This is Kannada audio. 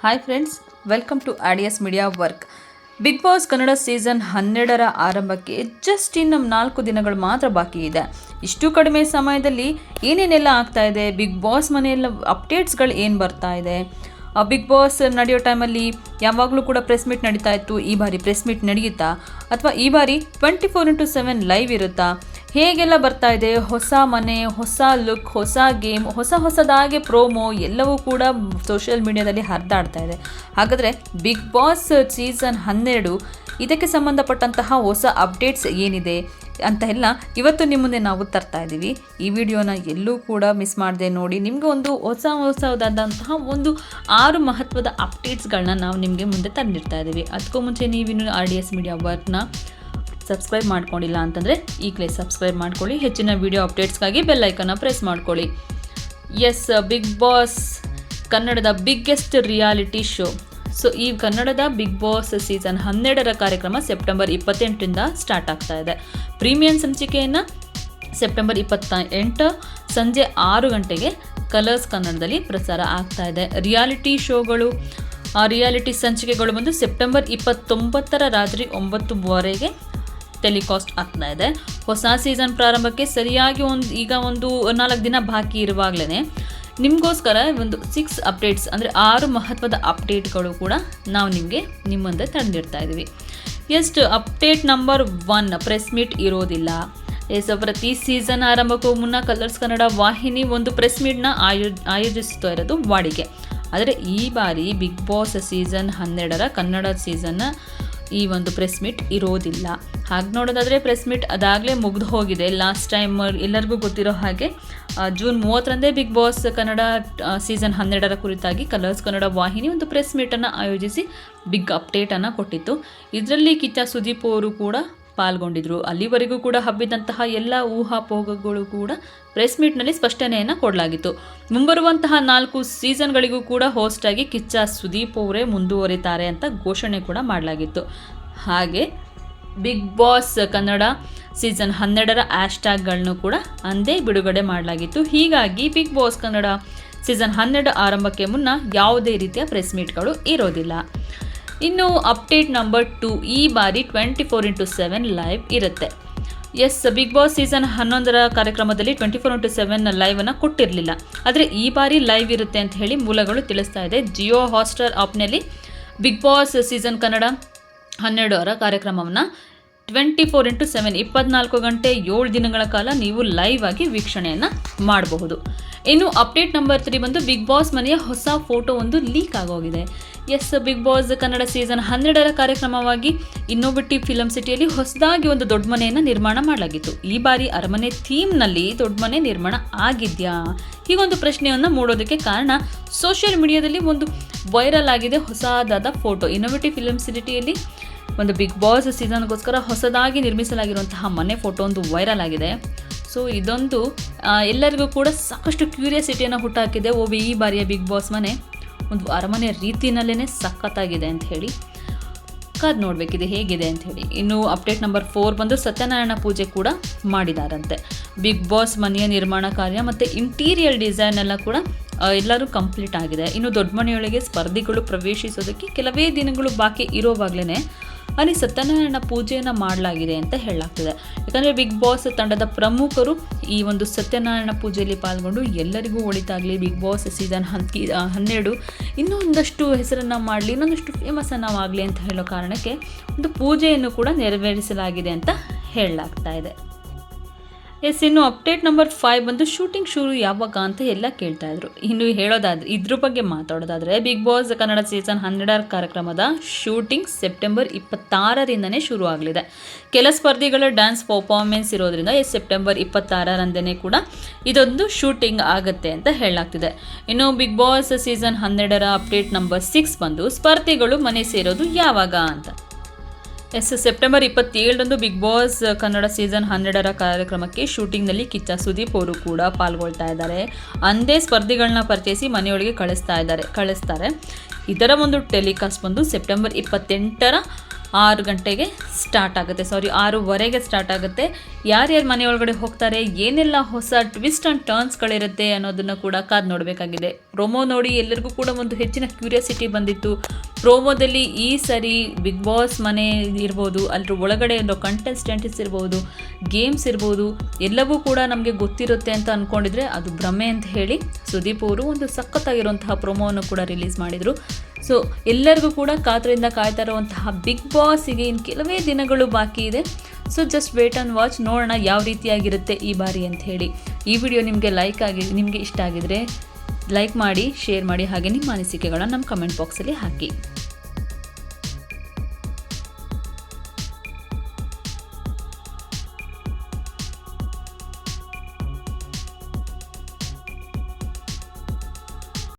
Hi friends welcome to ಆಡಿಯಸ್ media work Bigg Boss Kannada season ಹನ್ನೆರಡರ ಆರಂಭಕ್ಕೆ ಜಸ್ಟ್ ಇನ್ನು ನಾಲ್ಕು ದಿನಗಳು ಮಾತ್ರ ಬಾಕಿ ಇದೆ. ಇಷ್ಟು ಕಡಿಮೆ ಸಮಯದಲ್ಲಿ ಏನೇನೆಲ್ಲ ಆಗ್ತಾ ಇದೆ? ಬಿಗ್ ಬಾಸ್ ಮನೆಯೆಲ್ಲ ಅಪ್ಡೇಟ್ಸ್ಗಳು ಏನು ಬರ್ತಾ ಇದೆ? ಬಿಗ್ ಬಾಸ್ ನಡೆಯೋ ಟೈಮಲ್ಲಿ ಯಾವಾಗಲೂ ಕೂಡ ಪ್ರೆಸ್ ಮೀಟ್ ನಡೀತಾ ಇತ್ತು. ಈ ಬಾರಿ ಪ್ರೆಸ್ ಮೀಟ್ ನಡೆಯುತ್ತಾ ಅಥವಾ ಈ ಬಾರಿ twenty four into seven live ಇರುತ್ತಾ? ಹೇಗೆಲ್ಲ ಬರ್ತಾ ಇದೆ? ಹೊಸ ಮನೆ, ಹೊಸ ಲುಕ್ ಹೊಸ ಗೇಮ್ ಹೊಸ ಹೊಸದಾಗಿ ಪ್ರೋಮೋ ಎಲ್ಲವೂ ಕೂಡ ಸೋಷಿಯಲ್ ಮೀಡಿಯಾದಲ್ಲಿ ಹರಿದಾಡ್ತಾ ಇದೆ. ಹಾಗಾದರೆ ಬಿಗ್ ಬಾಸ್ ಸೀಸನ್ ಹನ್ನೆರಡು, ಇದಕ್ಕೆ ಸಂಬಂಧಪಟ್ಟಂತಹ ಹೊಸ ಅಪ್ಡೇಟ್ಸ್ ಏನಿದೆ ಅಂತ ಎಲ್ಲ ಇವತ್ತು ನಿಮ್ಮ ಮುಂದೆ ನಾವು ತರ್ತಾ ಇದ್ದೀವಿ. ಈ ವಿಡಿಯೋನ ಎಲ್ಲೂ ಕೂಡ ಮಿಸ್ ಮಾಡದೆ ನೋಡಿ. ನಿಮಗೆ ಒಂದು ಹೊಸ ಹೊಸದಾದಂತಹ ಒಂದು ಆರು ಮಹತ್ವದ ಅಪ್ಡೇಟ್ಸ್ಗಳನ್ನ ನಾವು ನಿಮಗೆ ಮುಂದೆ ತಂದಿರ್ತಾ ಇದ್ದೀವಿ. ಅದಕ್ಕೂ ಮುಂಚೆ ನೀವಿನ್ನು ಆರ್ ಡಿ ಎಸ್ ಮೀಡಿಯಾ ವರ್ಕ್ನ ಸಬ್ಸ್ಕ್ರೈಬ್ ಮಾಡ್ಕೊಂಡಿಲ್ಲ ಅಂತಂದರೆ ಈಗಲೇ ಸಬ್ಸ್ಕ್ರೈಬ್ ಮಾಡ್ಕೊಳ್ಳಿ, ಹೆಚ್ಚಿನ ವಿಡಿಯೋ ಅಪ್ಡೇಟ್ಸ್ಗಾಗಿ ಬೆಲ್ಲೈಕನ್ನ ಪ್ರೆಸ್ ಮಾಡ್ಕೊಳ್ಳಿ. ಎಸ್ ಬಿಗ್ ಬಾಸ್ ಕನ್ನಡದ ಬಿಗ್ಗೆಸ್ಟ್ ರಿಯಾಲಿಟಿ ಶೋ ಸೊ ಈ ಕನ್ನಡದ ಬಿಗ್ ಬಾಸ್ ಸೀಸನ್ ಹನ್ನೆರಡರ ಕಾರ್ಯಕ್ರಮ ಸೆಪ್ಟೆಂಬರ್ ಇಪ್ಪತ್ತೆಂಟರಿಂದ ಸ್ಟಾರ್ಟ್ ಆಗ್ತಾ ಇದೆ. ಪ್ರೀಮಿಯಂ ಸಂಚಿಕೆಯನ್ನು ಸೆಪ್ಟೆಂಬರ್ ಇಪ್ಪತ್ತ ಎಂಟು ಸಂಜೆ ಆರು ಗಂಟೆಗೆ ಕಲರ್ಸ್ ಕನ್ನಡದಲ್ಲಿ ಪ್ರಸಾರ ಆಗ್ತಾ ಇದೆ. ರಿಯಾಲಿಟಿ ಶೋಗಳು ರಿಯಾಲಿಟಿ ಸಂಚಿಕೆಗಳು ಬಂದು ಸೆಪ್ಟೆಂಬರ್ ಇಪ್ಪತ್ತೊಂಬತ್ತರ ರಾತ್ರಿ ಒಂಬತ್ತುವರೆಗೆ ಟೆಲಿಕಾಸ್ಟ್ ಆಗ್ತಾ ಇದೆ. ಹೊಸ ಸೀಸನ್ ಪ್ರಾರಂಭಕ್ಕೆ ಸರಿಯಾಗಿ ಒಂದು, ಈಗ ಒಂದು ನಾಲ್ಕು ದಿನ ಬಾಕಿ ಇರುವಾಗಲೇ ನಿಮಗೋಸ್ಕರ ಒಂದು ಸಿಕ್ಸ್ ಅಪ್ಡೇಟ್ಸ್ ಅಂದರೆ ಆರು ಮಹತ್ವದ ಅಪ್ಡೇಟ್ಗಳು ಕೂಡ ನಾವು ನಿಮಗೆ ನಿಮ್ಮಂದೆ ತಂದಿರ್ತಾ ತಂದಿಡ್ತಾ ಇದ್ದೀವಿ. ಎಷ್ಟು update number one press meet ಇರೋದಿಲ್ಲ. ಎಸ್ ಪ್ರತಿ ಸೀಸನ್ ಆರಂಭಕ್ಕೂ ಮುನ್ನ ಕಲರ್ಸ್ ಕನ್ನಡ ವಾಹಿನಿ ಒಂದು ಪ್ರೆಸ್ ಮೀಟ್ನ ಆಯೋ, ಆಯೋಜಿಸ್ತಾ ಇರೋದು ವಾಡಿಕೆ. ಆದರೆ ಈ ಬಾರಿ ಬಿಗ್ ಬಾಸ್ ಸೀಸನ್ ಹನ್ನೆರಡರ ಕನ್ನಡ ಸೀಸನ್ನ ಈ ಒಂದು ಪ್ರೆಸ್ ಮೀಟ್ ಇರೋದಿಲ್ಲ. ಹಾಗೆ ನೋಡೋದಾದರೆ ಪ್ರೆಸ್ ಮೀಟ್ ಅದಾಗಲೇ ಮುಗಿದು ಹೋಗಿದೆ. ಲಾಸ್ಟ್ ಟೈಮ್ ಎಲ್ಲರಿಗೂ ಗೊತ್ತಿರೋ ಹಾಗೆ ಜೂನ್ ಮೂವತ್ತರಂದೇ ಬಿಗ್ ಬಾಸ್ ಕನ್ನಡ ಸೀಸನ್ ಹನ್ನೆರಡರ ಕುರಿತಾಗಿ ಕಲರ್ಸ್ ಕನ್ನಡ ವಾಹಿನಿ ಒಂದು ಪ್ರೆಸ್ ಮೀಟನ್ನು ಆಯೋಜಿಸಿ ಬಿಗ್ ಅಪ್ಡೇಟನ್ನು ಕೊಟ್ಟಿತ್ತು. ಇದರಲ್ಲಿ ಕಿಚ್ಚ ಸುದೀಪ್ ಅವರು ಕೂಡ ಪಾಲ್ಗೊಂಡಿದ್ರು. ಅಲ್ಲಿವರೆಗೂ ಕೂಡ ಹಬ್ಬಿದಂತಹ ಎಲ್ಲ ಊಹಾಪೋಹಗಳು ಕೂಡ ಪ್ರೆಸ್ ಮೀಟ್ನಲ್ಲಿ ಸ್ಪಷ್ಟನೆಯನ್ನು ಕೊಡಲಾಗಿತ್ತು. ಮುಂಬರುವಂತಹ ನಾಲ್ಕು ಸೀಸನ್ಗಳಿಗೂ ಕೂಡ ಹೋಸ್ಟ್ ಆಗಿ ಕಿಚ್ಚ ಸುದೀಪ್ ಅವರೇ ಮುಂದುವರಿತಾರೆ ಅಂತ ಘೋಷಣೆ ಕೂಡ ಮಾಡಲಾಗಿತ್ತು. ಹಾಗೆ ಬಿಗ್ ಬಾಸ್ ಕನ್ನಡ ಸೀಸನ್ ಹನ್ನೆರಡರ ಟ್ಯಾಗ್ಗಳನ್ನು ಕೂಡ ಅಂದೇ ಬಿಡುಗಡೆ ಮಾಡಲಾಗಿತ್ತು. ಹೀಗಾಗಿ ಬಿಗ್ ಬಾಸ್ ಕನ್ನಡ ಸೀಸನ್ ಹನ್ನೆರಡು ಆರಂಭಕ್ಕೆ ಮುನ್ನ ಯಾವುದೇ ರೀತಿಯ ಪ್ರೆಸ್ ಮೀಟ್ಗಳು ಇರೋದಿಲ್ಲ. ಇನ್ನು ಅಪ್ಡೇಟ್ ನಂಬರ್ ಟು ಈ ಬಾರಿ twenty four into seven live ಇರುತ್ತೆ ಎಸ್ ಬಿಗ್ ಬಾಸ್ ಸೀಸನ್ ಹನ್ನೊಂದರ ಕಾರ್ಯಕ್ರಮದಲ್ಲಿ ಟ್ವೆಂಟಿ ಫೋರ್ ಇಂಟು ಸೆವೆನ್ ಲೈವನ್ನು ಕೊಟ್ಟಿರಲಿಲ್ಲ. ಆದರೆ ಈ ಬಾರಿ ಲೈವ್ ಇರುತ್ತೆ ಅಂತ ಹೇಳಿ ಮೂಲಗಳು ತಿಳಿಸ್ತಾ ಇದೆ. ಜಿಯೋ ಹಾಟ್ಸ್ಟಾರ್ ಆಪ್ನಲ್ಲಿ ಬಿಗ್ ಬಾಸ್ ಸೀಸನ್ ಕನ್ನಡ ಹನ್ನೆರಡರ ಕಾರ್ಯಕ್ರಮವನ್ನು ಟ್ವೆಂಟಿ ಫೋರ್ ಇಂಟು ಸೆವೆನ್ ಇಪ್ಪತ್ನಾಲ್ಕು ಗಂಟೆ ಏಳು ದಿನಗಳ ಕಾಲ ನೀವು ಲೈವ್ ಆಗಿ ವೀಕ್ಷಣೆಯನ್ನು ಮಾಡಬಹುದು. ಇನ್ನು ಅಪ್ಡೇಟ್ ನಂಬರ್ ತ್ರೀ ಬಂದು ಬಿಗ್ ಬಾಸ್ ಮನೆಯ ಹೊಸ ಫೋಟೋ ಒಂದು ಲೀಕ್ ಆಗೋಗಿದೆ. Yes, Bigg Boss Kannada season ಹನ್ನೆರಡರ ಕಾರ್ಯಕ್ರಮವಾಗಿ ಇನ್ನೋಬಿಟ್ಟಿ ಫಿಲಂ ಸಿಟಿಯಲ್ಲಿ ಹೊಸದಾಗಿ ಒಂದು ದೊಡ್ಡ ಮನೆಯನ್ನು ನಿರ್ಮಾಣ ಮಾಡಲಾಗಿತ್ತು. ಈ ಬಾರಿ ಅರಮನೆ ಥೀಮ್ನಲ್ಲಿ ದೊಡ್ಡ ಮನೆ ನಿರ್ಮಾಣ ಆಗಿದೆಯಾ? ಹೀಗೊಂದು ಪ್ರಶ್ನೆಯನ್ನು ಮೂಡೋದಕ್ಕೆ ಕಾರಣ ಸೋಷಿಯಲ್ ಮೀಡಿಯಾದಲ್ಲಿ ಒಂದು ವೈರಲ್ ಆಗಿದೆ ಹೊಸದಾದ ಫೋಟೋ. ಇನ್ನೋವೇಟಿವ್ ಫಿಲಮ್ ಸಿಟಿಯಲ್ಲಿ ಒಂದು ಬಿಗ್ ಬಾಸ್ ಸೀಸನ್ಗೋಸ್ಕರ ಹೊಸದಾಗಿ ನಿರ್ಮಿಸಲಾಗಿರುವಂತಹ ಮನೆ ಫೋಟೋ ಒಂದು ವೈರಲ್ ಆಗಿದೆ. ಸೊ, ಇದೊಂದು ಎಲ್ಲರಿಗೂ ಕೂಡ ಸಾಕಷ್ಟು ಕ್ಯೂರಿಯಾಸಿಟಿಯನ್ನು ಹುಟ್ಟಾಕಿದೆ ಓಬಿ ಈ ಬಾರಿಯ ಬಿಗ್ ಬಾಸ್ ಮನೆ. ಒಂದು ಅರಮನೆ ರೀತಿಯಲ್ಲೇ ಸಖತ್ತಾಗಿದೆ ಅಂತ ಹೇಳಿ ಕಾದ್ ನೋಡಬೇಕಿದೆ ಹೇಗಿದೆ ಅಂತ ಹೇಳಿ. ಇನ್ನು ಅಪ್ಡೇಟ್ ನಂಬರ್ ಫೋರ್ ಬಂದು ಸತ್ಯನಾರಾಯಣ ಪೂಜೆ ಕೂಡ ಮಾಡಿದಾರಂತೆ. ಬಿಗ್ ಬಾಸ್ ಮನೆಯ ನಿರ್ಮಾಣ ಕಾರ್ಯ ಮತ್ತು ಇಂಟೀರಿಯರ್ ಡಿಸೈನ್ ಎಲ್ಲ ಕೂಡ ಎಲ್ಲರೂ ಕಂಪ್ಲೀಟ್ ಆಗಿದೆ. ಇನ್ನು ದೊಡ್ಡ ಮನೆಯೊಳಗೆ ಸ್ಪರ್ಧಿಗಳು ಪ್ರವೇಶಿಸೋದಕ್ಕೆ ಕೆಲವೇ ದಿನಗಳು ಬಾಕಿ ಇರೋವಾಗಲೇ ಅಲ್ಲಿ ಸತ್ಯನಾರಾಯಣ ಪೂಜೆಯನ್ನು ಮಾಡಲಾಗಿದೆ ಅಂತ ಹೇಳಲಾಗ್ತದೆ. ಯಾಕಂದರೆ ಬಿಗ್ ಬಾಸ್ ತಂಡದ ಪ್ರಮುಖರು ಈ ಒಂದು ಸತ್ಯನಾರಾಯಣ ಪೂಜೆಯಲ್ಲಿ ಪಾಲ್ಗೊಂಡು ಎಲ್ಲರಿಗೂ ಒಳಿತಾಗಲಿ. ಬಿಗ್ ಬಾಸ್ ಸೀಸನ್ ಹಂಕಿ ಹನ್ನೆರಡು. ಇನ್ನೂ ಒಂದಷ್ಟು ಹೆಸರನ್ನು ಮಾಡಲಿ, ಇನ್ನೊಂದಷ್ಟು ಫೇಮಸ್ ಆಗಲಿ ಅಂತ ಹೇಳೋ ಕಾರಣಕ್ಕೆ ಒಂದು ಪೂಜೆಯನ್ನು ಕೂಡ ನೆರವೇರಿಸಲಾಗಿದೆ ಅಂತ ಹೇಳಲಾಗ್ತಾ ಇದೆ. ಎಸ್, ಇನ್ನು ಅಪ್ಡೇಟ್ ನಂಬರ್ ಫೈವ್ ಬಂದು ಶೂಟಿಂಗ್ ಶುರು ಯಾವಾಗ ಅಂತ ಎಲ್ಲ ಕೇಳ್ತಾ ಇದ್ರು. ಇನ್ನು ಹೇಳೋದಾದ್ರೆ ಇದ್ರ ಬಗ್ಗೆ ಮಾತಾಡೋದಾದ್ರೆ ಬಿಗ್ ಬಾಸ್ ಕನ್ನಡ ಸೀಸನ್ ಹನ್ನೆರಡರ ಕಾರ್ಯಕ್ರಮದ ಶೂಟಿಂಗ್ ಸೆಪ್ಟೆಂಬರ್ ಇಪ್ಪತ್ತಾರರಿಂದನೇ ಶುರು ಆಗಲಿದೆ. ಕೆಲ ಸ್ಪರ್ಧಿಗಳ ಡ್ಯಾನ್ಸ್ ಪರ್ಫಾರ್ಮೆನ್ಸ್ ಇರೋದ್ರಿಂದ ಈ ಸೆಪ್ಟೆಂಬರ್ ಇಪ್ಪತ್ತಾರರಂದೇ ಕೂಡ ಇದೊಂದು ಶೂಟಿಂಗ್ ಆಗುತ್ತೆ ಅಂತ ಹೇಳಲಾಗ್ತಿದೆ. ಇನ್ನು ಬಿಗ್ ಬಾಸ್ ಸೀಸನ್ ಹನ್ನೆರಡರ ಅಪ್ಡೇಟ್ ನಂಬರ್ ಸಿಕ್ಸ್ ಬಂದು, ಸ್ಪರ್ಧಿಗಳು ಮನೆ ಸೇರೋದು ಯಾವಾಗ ಅಂತ. ಎಸ್, ಸೆಪ್ಟೆಂಬರ್ ಇಪ್ಪತ್ತೇಳರಂದು ಬಿಗ್ ಬಾಸ್ ಕನ್ನಡ ಸೀಸನ್ ಹನ್ನೆರಡರ ಕಾರ್ಯಕ್ರಮಕ್ಕೆ ಶೂಟಿಂಗ್ನಲ್ಲಿ ಕಿಚ್ಚ ಸುದೀಪ್ ಅವರು ಕೂಡ ಪಾಲ್ಗೊಳ್ತಾ ಇದ್ದಾರೆ. ಅಂದೇ ಸ್ಪರ್ಧಿಗಳನ್ನ ಪರಿಚಯಿಸಿ ಮನೆಯೊಳಗೆ ಕಳಿಸ್ತಾ ಇದ್ದಾರೆ, ಕಳಿಸ್ತಾರೆ. ಇದರ ಒಂದು ಟೆಲಿಕಾಸ್ಟ್ ಬಂದು ಸೆಪ್ಟೆಂಬರ್ ಇಪ್ಪತ್ತೆಂಟರ ಆರು ಗಂಟೆಗೆ ಸ್ಟಾರ್ಟ್ ಆಗುತ್ತೆ. ಸಾರಿ ಆರೂವರೆಗೆ ಸ್ಟಾರ್ಟ್ ಆಗುತ್ತೆ. ಯಾರ್ಯಾರು ಮನೆಯೊಳಗಡೆ ಹೋಗ್ತಾರೆ, ಏನೆಲ್ಲ ಹೊಸ ಟ್ವಿಸ್ಟ್ ಆ್ಯಂಡ್ ಟರ್ನ್ಸ್ಗಳಿರುತ್ತೆ ಅನ್ನೋದನ್ನು ಕೂಡ ಕಾದು ನೋಡಬೇಕಾಗಿದೆ. ಪ್ರೊಮೋ ನೋಡಿ ಎಲ್ಲರಿಗೂ ಕೂಡ ಒಂದು ಹೆಚ್ಚಿನ ಕ್ಯೂರಿಯಾಸಿಟಿ ಬಂದಿತ್ತು. ಪ್ರೋಮೋದಲ್ಲಿ ಈ ಸರಿ ಬಿಗ್ ಬಾಸ್ ಮನೆ ಇರ್ಬೋದು ಅಲ್ಲರ ಒಳಗಡೆ ಇರೋ ಕಂಟೆಸ್ಟೆಂಟ್ಸ್ ಇರ್ಬೋದು ಗೇಮ್ಸ್ ಇರ್ಬೋದು, ಎಲ್ಲವೂ ಕೂಡ ನಮಗೆ ಗೊತ್ತಿರುತ್ತೆ ಅಂತ ಅಂದ್ಕೊಂಡಿದ್ರೆ ಅದು ಭ್ರಮೆ ಅಂತ ಹೇಳಿ ಸುದೀಪ್ ಅವರು ಒಂದು ಸಖತ್ತಾಗಿರುವಂತಹ ಪ್ರೊಮೋವನ್ನು ಕೂಡ ರಿಲೀಸ್ ಮಾಡಿದರು. ಸೊ ಎಲ್ಲರಿಗೂ ಕೂಡ ಕಾತರಿಂದ ಕಾಯ್ತಾ ಇರುವಂತಹ ಬಿಗ್ ಬಾಸಿಗೆ ಇನ್ನು ಕೆಲವೇ ದಿನಗಳು ಬಾಕಿ ಇದೆ. So just wait and watch ನೋಡೋಣ ಯಾವ ರೀತಿಯಾಗಿರುತ್ತೆ ಈ ಬಾರಿ ಅಂತ ಹೇಳಿ. ಈ ವಿಡಿಯೋ ನಿಮಗೆ ಲೈಕ್ ಆಗಿ, ನಿಮಗೆ ಇಷ್ಟ ಆಗಿದ್ರೆ ಲೈಕ್ ಮಾಡಿ ಶೇರ್ ಮಾಡಿ ಹಾಗೆ ನಿಮ್ಮ ಅನಿಸಿಕೆಗಳನ್ನು ನಮ್ಮ ಕಮೆಂಟ್ ಬಾಕ್ಸಲ್ಲಿ ಹಾಕಿ.